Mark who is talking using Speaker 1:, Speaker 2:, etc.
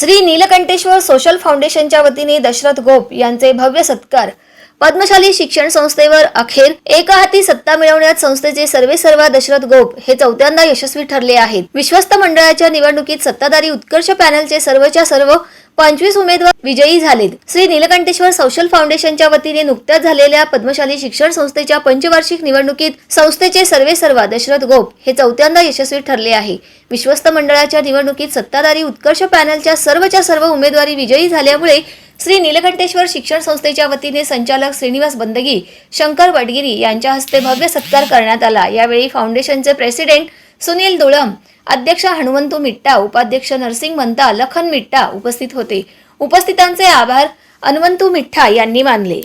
Speaker 1: Shri Neelkantheshwar social फाउंडेशनच्या वतीने दशरथ गोप यांचे भव्य सत्कार. पद्मशाली शिक्षण संस्थेवर अखेर एका हाती सत्ता मिळवण्यात संस्थेचे सर्वे सर्वा दशरथ गोप हे चौथ्यांदा यशस्वी ठरले आहेत. विश्वस्त मंडळाच्या निवडणुकीत सत्ताधारी उत्कर्ष पॅनलचे सर्वच्या सर्व पंचवीस उमेदवार विजयी झालेत. श्री नीलकंठेश्वर सोशल फाउंडेशनच्या वतीने नुकत्याच झालेल्या पद्मशाली शिक्षण संस्थेच्या पंचवार्षिक निवडणुकीत संस्थेचे सर्वे सर्वा दशरथ गोप हे चौथ्यांदा यशस्वी ठरले आहे. विश्वस्त मंडळाच्या निवडणुकीत सत्ताधारी उत्कर्ष पॅनलच्या सर्वच्या सर्व उमेदवारी विजयी झाल्यामुळे श्री नीलकंठेश्वर शिक्षण संस्थेच्या वतीने संचालक श्रीनिवास बंदगी शंकर वडगिरी यांच्या हस्ते भव्य सत्कार करण्यात आला. यावेळी फाउंडेशनचे प्रेसिडेंट सुनील दुळम अध्यक्ष हनुमंतू मिट्टा उपाध्यक्ष नरसिंग मंता लखन मिट्टा उपस्थित होते. उपस्थितांचे आभार हनुमंतू मिठ्ठा यांनी मानले.